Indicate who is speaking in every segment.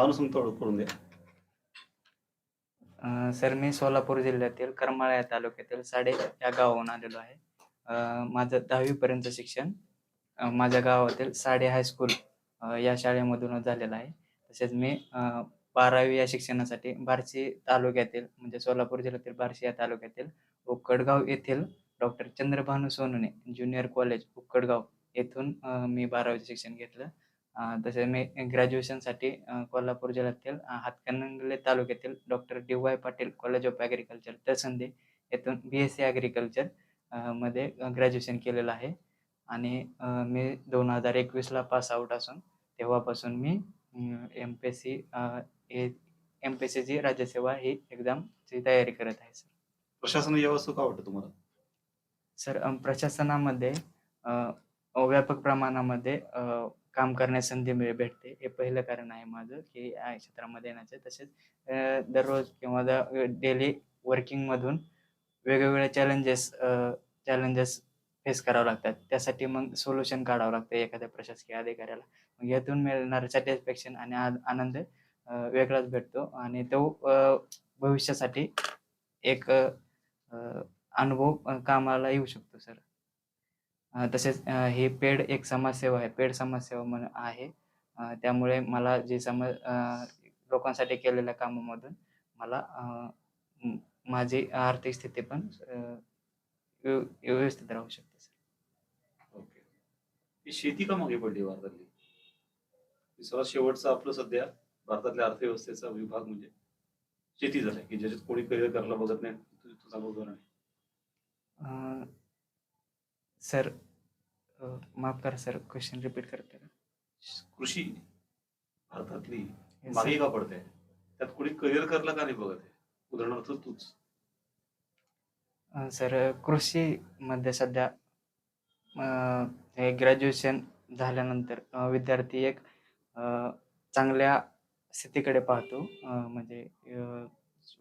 Speaker 1: नाव करून द्या
Speaker 2: सर मी सोलापूर जिल्ह्यातील करमाळा या तालुक्यातील साडे या गावाहून आलेलो आहे. माझं दहावीपर्यंत शिक्षण माझ्या गावातील साडे हायस्कूल या शाळेमधूनच झालेलं आहे. तसेच मी बारावी या शिक्षणासाठी बार्शी तालुक्यातील म्हणजे सोलापूर जिल्ह्यातील बार्शी या तालुक्यातील उक्कडगाव येथील doctor Chandrabhanu Sonne junior college Ukkadgaon येथून मी बारावीचे शिक्षण घेतलं. तसेच मी ग्रॅज्युएशनसाठी कोल्हापूर जिल्ह्यातील हातकणंगले तालुक्यातील doctor D Y Patil college of agriculture Talsande येथून बी एस सी ॲग्रिकल्चरमध्ये ग्रॅज्युएशन केलेलं आहे. आणि मी दोन हजार एकवीसला पास आऊट असून तेव्हापासून मी M P S C M P S सीची राज्यसेवा ही एक्झामची तयारी करत आहे सर
Speaker 1: प्रशासन व्यवस्था का वाटतं तुम्हाला?
Speaker 2: सर प्रशासनामध्ये व्यापक प्रमाणामध्ये काम करण्यास संधी मिळ भेटते. हे पहिलं कारण आहे माझं की या क्षेत्रामध्ये येण्याचं. तसेच दररोज किंवा डेली वर्किंगमधून वेगवेगळ्या चॅलेंजेस चॅलेंजेस फेस करावं लागतात. त्यासाठी मग सोल्युशन काढावं लागतं एखाद्या प्रशासकीय अधिकाऱ्याला. मग यातून मिळणारं सॅटिस्फॅक्शन आणि आ- आनंद वेगळाच भेटतो. आणि तो भविष्यासाठी एक अनुभव कामाला येऊ शकतो सर. तसेच हे पेड एक समाजसेवा आहे. पेड समाजसेवा म्हणून आहे. त्यामुळे मला जे समज लोकांसाठी केलेल्या कामामधून मला माझी आर्थिक स्थिती पण व्यवस्थित राहू शकते सर.
Speaker 1: ओके. ही शेती का मागे पडली भारतातली? सर्वात शेवटचं आपलं सध्या भारतातल्या अर्थव्यवस्थेचा विभाग म्हणजे शेती झालाय की ज्याच्यात कोणी करिअर करायला बघत नाही तुझा आहे.
Speaker 2: अ, सर माफ करा सर क्वेश्चन रिपीट करते
Speaker 1: कृषी भारतातली
Speaker 2: Yes,
Speaker 1: मागे. का पडते? त्यात कोणी करिअर करायला का नाही बघत आहे उदाहरणार्थ तूच.
Speaker 2: अ, सर कृषीमध्ये सध्या अ, हे ग्रॅज्युएशन झाल्यानंतर अ, विद्यार्थी एक अ, चांगल्या स्थितीकडे पाहतो. अ, म्हणजे अ,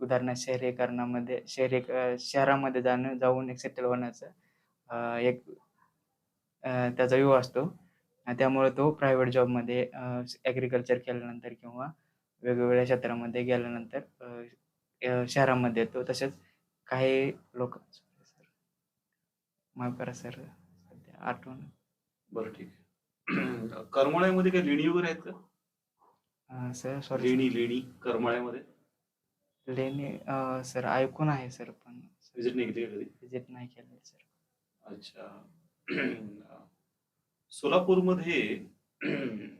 Speaker 2: उदाहरणार्थ शहरीकरणामध्ये शहरी अ, शहरामध्ये जाणं जाऊन एक सेटल होण्याचं एक त्याचा व्यू असतो. त्यामुळे तो प्रायव्हेट जॉबमध्ये ॲग्रिकल्चर केल्यानंतर किंवा वेगवेगळ्या क्षेत्रामध्ये गेल्यानंतर शहरामध्ये येतो. तसेच काही लोक सर माफ करा सर सध्या आठवण.
Speaker 1: बरं ठीक आहे. करमाळ्यामध्ये काही लेणी वगैरे आहेत का?
Speaker 2: सर सॉरी
Speaker 1: लेणी लेणी करमाळ्यामध्ये?
Speaker 2: लेणे सर ऐकून आहे सर पण
Speaker 1: व्हिजिट नाही केली
Speaker 2: विजिट नाही केलं सर.
Speaker 1: अच्छा. सोलापूरमध्ये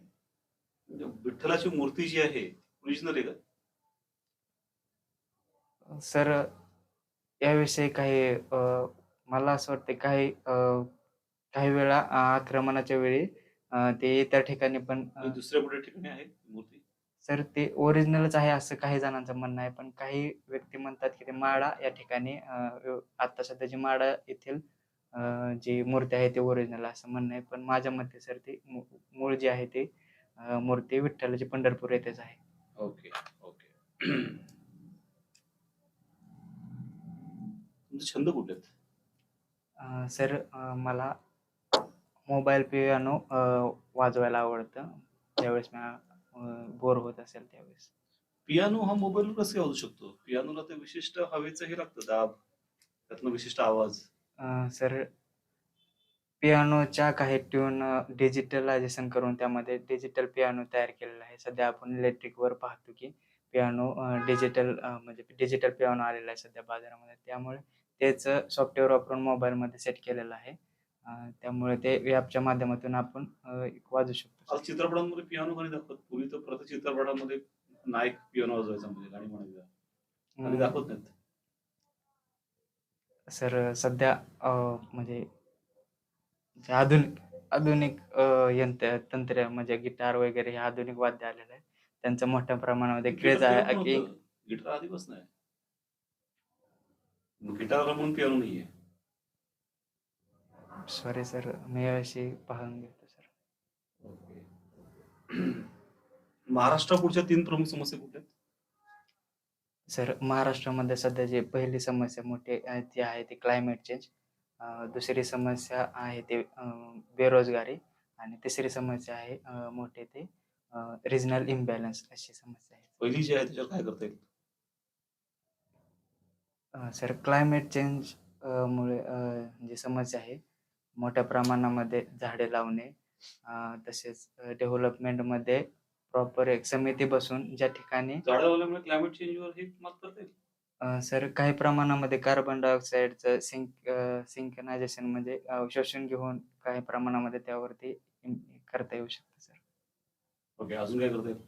Speaker 1: विठ्ठलाची मूर्ती जी आहे ओरिजिनल आहे का?
Speaker 2: सर याविषयी काही मला असं वाटतं काही काही वेळा आक्रमणाच्या वेळी ते त्या ठिकाणी पण
Speaker 1: दुसऱ्या कुठल्या ठिकाणी आहे मूर्ती?
Speaker 2: सर ते ओरिजिनलच आहे असं काही जणांचं म्हणणं आहे पण काही व्यक्ती म्हणतात की ते माळा या ठिकाणी आता सध्याची माळा येथील जी मूर्ती आहे ते ओरिजिनल असं म्हणणं आहे. पण माझ्या मते सर ते मू- मूळ जे आहे ते अ, मूर्ती विठ्ठलाची पंढरपूर येथेच आहे.
Speaker 1: Okay okay. तुमचे छंद आहेत?
Speaker 2: अ, सर अ, मला मोबाईल पियानो अ, वाजवायला आवडतं. त्यावेळेस मला बोर होत असेल त्यावेळेस.
Speaker 1: पियानो हा मोबाईलवर कसं वाजू शकतो? पियानोला ते विशिष्ट हवेचं हे लागतं दाब. त्यातनं विशिष्ट आवाज.
Speaker 2: सर पियानोच्या काही ट्यून डिजिटलायझेशन करून त्यामध्ये डिजिटल पियानो तयार केलेला आहे. सध्या आपण इलेक्ट्रिकवर पाहतो की पियानो डिजिटल म्हणजे डिजिटल पियानो आलेला आहे सध्या बाजारामध्ये. त्यामुळे तेच सॉफ्टवेअर वापरून मोबाईलमध्ये सेट केलेलं आहे. त्यामुळे ते ॲपच्या माध्यमातून आपण वाजू शकतो.
Speaker 1: चित्रपटांमध्ये पियानो गाणी दाखवत? पूर्वी तर प्रत्येक चित्रपटामध्ये नायक पियानो वाजवायचा म्हणजे गाणी म्हणायचा दाखवत नाहीत.
Speaker 2: सर सध्या अ, म्हणजे जे आधुनिक आधुनिक अ, यंत्र तंत्र म्हणजे गिटार वगैरे हे आधुनिक वाद्य आलेलं आहे. त्यांचं मोठ्या प्रमाणामध्ये क्रेज आहे की
Speaker 1: गिटार आधीपासून आहे. गिटारला म्हणून पियानो नाहीये.
Speaker 2: सॉरी सर मी याविषयी पाहून घेतो सर
Speaker 1: महाराष्ट्रापुढच्या तीन प्रमुख समस्या कुठल्या आहेत?
Speaker 2: सर महाराष्ट्रामध्ये सध्या जे पहिली समस्या मोठी आहे ती आहे ती क्लायमेट चेंज दुसरी समस्या आहे ते अ, बेरोजगारी आणि तिसरी समस्या आहे अ, मोठी ते रिजनल इम्बॅलन्स अशी समस्या आहे.
Speaker 1: पहिली जी आहे त्याच्यावर काय करता येईल?
Speaker 2: अ, सर क्लायमेट चेंज अ, मुळे अ, जी समस्या आहे मोठ्या प्रमाणामध्ये झाडे लावणे अ, तसेच डेव्हलपमेंटमध्ये प्रॉपर एक समिती बसून ज्या ठिकाणी
Speaker 1: झाडं लावल्यामुळे क्लायमेट चेंजवर हे मात करता येईल.
Speaker 2: अ, सर काही प्रमाणामध्ये कार्बन डायऑक्साईडचं सिंक सिंकनायझेशन म्हणजे अ, शोषण घेऊन काही प्रमाणामध्ये त्यावरती इम- करता येऊ शकतं सर.
Speaker 1: ओके अजून काय करता येईल?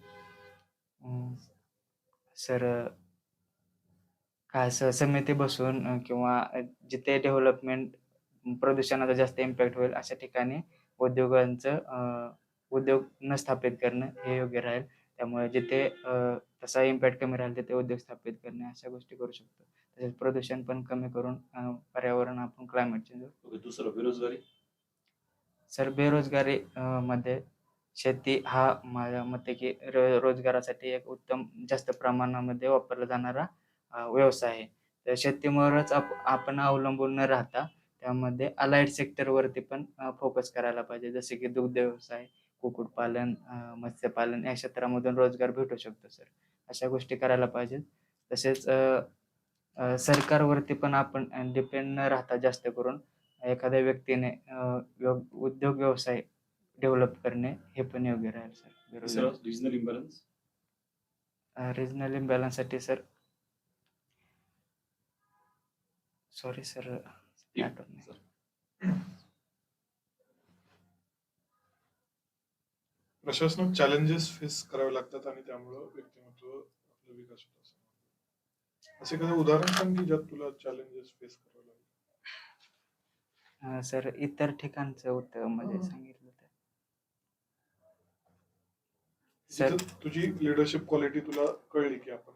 Speaker 2: अं, सर काय समिती बसून अं, किंवा अं, जिथे डेव्हलपमेंट प्रदूषणाचा जास्त इम्पॅक्ट होईल अशा ठिकाणी उद्योगांचं अं, उद्योग न स्थापित करणं हे योग्य राहील. त्यामुळे जिथे तसा इम्पॅक्ट कमी राहील तिथे उद्योग स्थापित करणे अशा गोष्टी करू शकतो. तसेच प्रदूषण पण कमी करून पर्यावरण आपण क्लायमेट चेंज
Speaker 1: ओके दुसरं बेरोजगारी?
Speaker 2: सर बेरोजगारी मध्ये शेती हा माझ्या मते की रोजगारासाठी एक उत्तम जास्त प्रमाणामध्ये वापरला जाणारा व्यवसाय आहे. तर शेतीमुळेच आप आपण अवलंबून न राहता त्यामध्ये अलाइड सेक्टरवरती पण फोकस करायला पाहिजे. जसे की दुग्ध व्यवसाय कुक्कुटपालन मत्स्यपालन या क्षेत्रामधून रोजगार भेटू शकतो सर अशा गोष्टी करायला पाहिजेत तसेच सरकारवरती पण आपण डिपेंड न राहता जास्त करून एखाद्या व्यक्तीने उद्योग व्यवसाय डेव्हलप करणे हे पण योग्य राहील सर
Speaker 1: रिजनल इम्बॅलन्स
Speaker 2: रिजनल इम्बॅलन्ससाठी सर सॉरी सर आठवत नाही.
Speaker 3: प्रशासनात चॅलेंजेस फेस करावे लागतात आणि त्यामुळं व्यक्तिमत्व आपला विकास होतो असं. असे काही उदाहरण सांग की ज्यात तुला चॅलेंजेस फेस करावे लागले.
Speaker 2: अं, सर इतर ठिकाणचं होतं म्हणजे सांगितलं होतं सर.
Speaker 3: जिथं तुझी लिडरशिप क्वालिटी तुला कळली की आपण.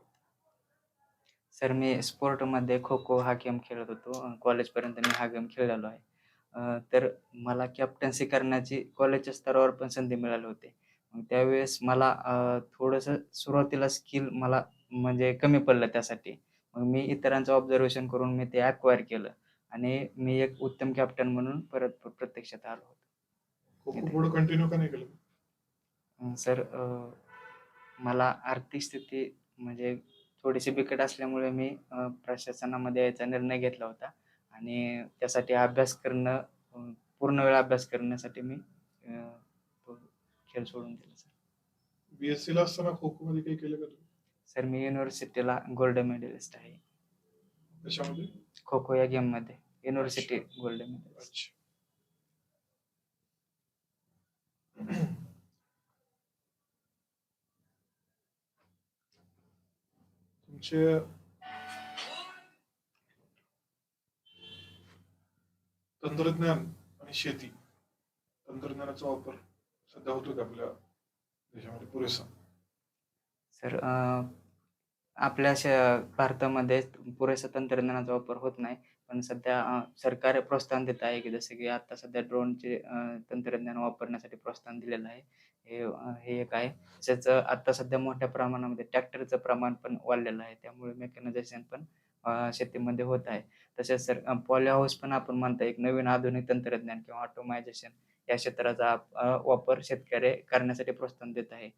Speaker 2: सर मी स्पोर्टमध्ये खो खो हा गेम खेळत होतो. कॉलेजपर्यंत मी हा गेम खेळलेलो आहे. अं, तर मला कॅप्टन्सी करण्याची कॉलेजच्या स्तरावर पण संधी मिळाली होती. मग त्यावेळेस मला अं, थोडंसं सुरुवातीला स्किल मला म्हणजे कमी पडलं त्यासाठी. मग मी इतरांचं ऑब्झर्वेशन करून मी ते ॲक्वायर केलं. आणि मी एक उत्तम कॅप्टन म्हणून परत प- प्रत्यक्षात आलो होतो.
Speaker 3: पुढे कंटिन्यू का नाही केलं?
Speaker 2: अं, सर अं, मला आर्थिक स्थिती म्हणजे थोडीशी बिकट असल्यामुळे मी अं, प्रशासनामध्ये यायचा निर्णय घेतला होता. आणि त्यासाठी अभ्यास करणं पूर्ण वेळ अभ्यास करण्यासाठी मी खेळ सोडून दिला सर
Speaker 3: बीएससी ला असताना खो खो मध्ये काही केलं का
Speaker 2: सर मी युनिव्हर्सिटीला गोल्ड मेडलिस्ट आहे. खो खो या गेममध्ये. युनिव्हर्सिटी गोल्ड मेडलिस्ट
Speaker 3: अच्छा. तुमचे तंत्रज्ञान आणि शेती तंत्रज्ञानाचा वापर सध्या होतो का आपल्या देशामध्ये पुरेसा?
Speaker 2: सर अं, आपल्या श- भारतामध्ये पुरेसा तंत्रज्ञानाचा वापर होत नाही पण सध्या अं, सरकार प्रोत्साहन देत आहे की जसं की आता सध्या ड्रोनचे तंत्रज्ञान वापरण्यासाठी प्रोत्साहन दिलेलं आहे. हे अं, हे एक आहे. तसेच अं, आता सध्या मोठ्या प्रमाणामध्ये ट्रॅक्टरचं प्रमाण पण वाढलेलं आहे. त्यामुळे मेकॅनायझेशन पण शेतीमध्ये होत आहे. तसेच सर पॉली हाऊस पण आपण म्हणता एक नवीन आधुनिक तंत्रज्ञान किंवा ऑटोमायझेशन या क्षेत्राचा वापर शेतकरी करण्यासाठी प्रोत्साहन देत आहे.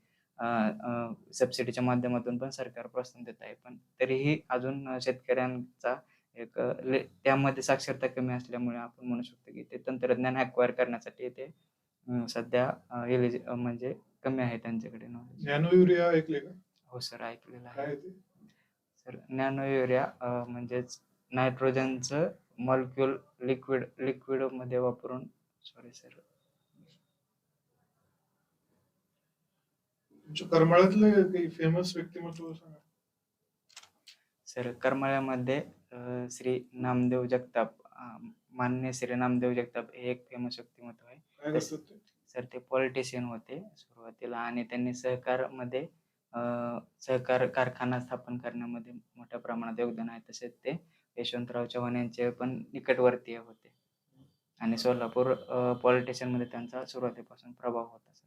Speaker 2: सबसिडीच्या माध्यमातून पण सरकार प्रोत्साहन देत आहे. पण तरीही अजून शेतकऱ्यांचा एक त्यामध्ये साक्षरता कमी असल्यामुळे आपण म्हणू शकतो की ते तंत्रज्ञान अक्वायर करण्यासाठी ते सध्या एलिजि म्हणजे कमी आहे त्यांच्याकडे नॉलेज
Speaker 3: नॅनो युरिया ऐकले का?
Speaker 2: हो सर ऐकलेलं आहे.
Speaker 3: आहे ते
Speaker 2: सर नॅनो युरिया म्हणजेच नायट्रोजनचं मॉलिक्युल लिक्विड लिक्विडमध्ये वापरून सॉरी सर
Speaker 3: करमाळ्यातले काही फेमस व्यक्तिमत्व सांगा.
Speaker 2: सर करमाळ्यामध्ये श्री नामदेव जगताप मान्य श्री नामदेव जगताप हे एक फेमस व्यक्तिमत्व आहे. सर ते? पॉलिटिशियन होते सुरुवातीला आणि त्यांनी सहकारमध्ये अ, सहकार कारखाना स्थापन करण्यामध्ये मोठ्या प्रमाणात योगदान आहे. तसेच ते यशवंतराव चव्हाण यांचे पण निकटवर्तीय होते. आणि सोलापूर पॉलिटिशियनमध्ये त्यांचा सुरुवातीपासून प्रभाव होता सर.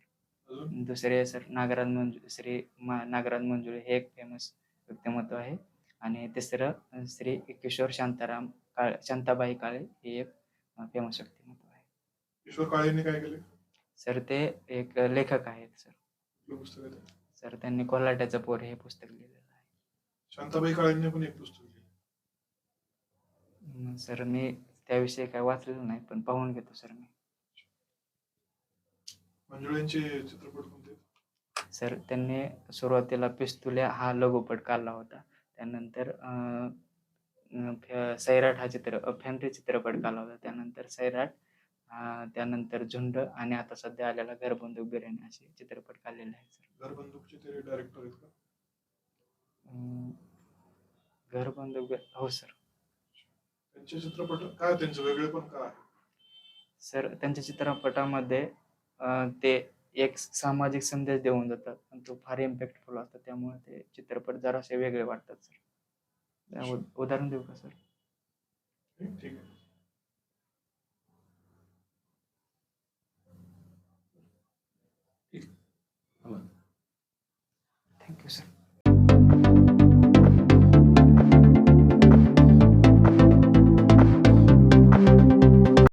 Speaker 2: दुसरे सर नागराज मंजू श्री नागराज मंजुळे हे एक फेमस व्यक्तिमत्व आहे. आणि तिसरं श्री किशोर शांताराम काळ शांताबाई काळे हे एक फेमस व्यक्तिमत्व आहे.
Speaker 3: किशोर काळेंनी काय केले?
Speaker 2: सर ते एक लेखक आहेत सर.
Speaker 3: आहे?
Speaker 2: सर त्यांनी कोल्हाट्याचं पोर हे पुस्तक लिहिलेलं आहे.
Speaker 3: शांताबाई काळेंनी पण एक पुस्तक लिहिलं.
Speaker 2: मग सर मी त्याविषयी काय वाचलेलं नाही पण पाहून घेतो सर मी.
Speaker 3: मंजुळेंचे चित्रपट कोणते?
Speaker 2: सर त्यांनी सुरुवातीला पिस्तुल्या हा लघुपट काढला होता. त्यानंतर अं, अं, फ- सैराट हा चित्र फॅन्ट्री चित्रपट काढला होता. त्यानंतर सैराट त्यानंतर झुंड आणि आता सध्या आलेला घरबंधू बिर्याणी असे चित्रपट काढलेले आहेत सर
Speaker 3: घरबंदूकचे ते डायरेक्टर आहेत का?
Speaker 2: बिर- हो सर
Speaker 3: त्यांचे चित्रपट काय त्यांचं? वेगळे पण काय
Speaker 2: सर त्यांच्या चित्रपटामध्ये ते एक सामाजिक संदेश देऊन जातात आणि तो फार इम्पॅक्टफुल असतो. त्यामुळे ते चित्रपट जरासे वेगळे वाटतात सर उदाहरण देऊ का सर
Speaker 3: ठीक आहे.
Speaker 2: percent.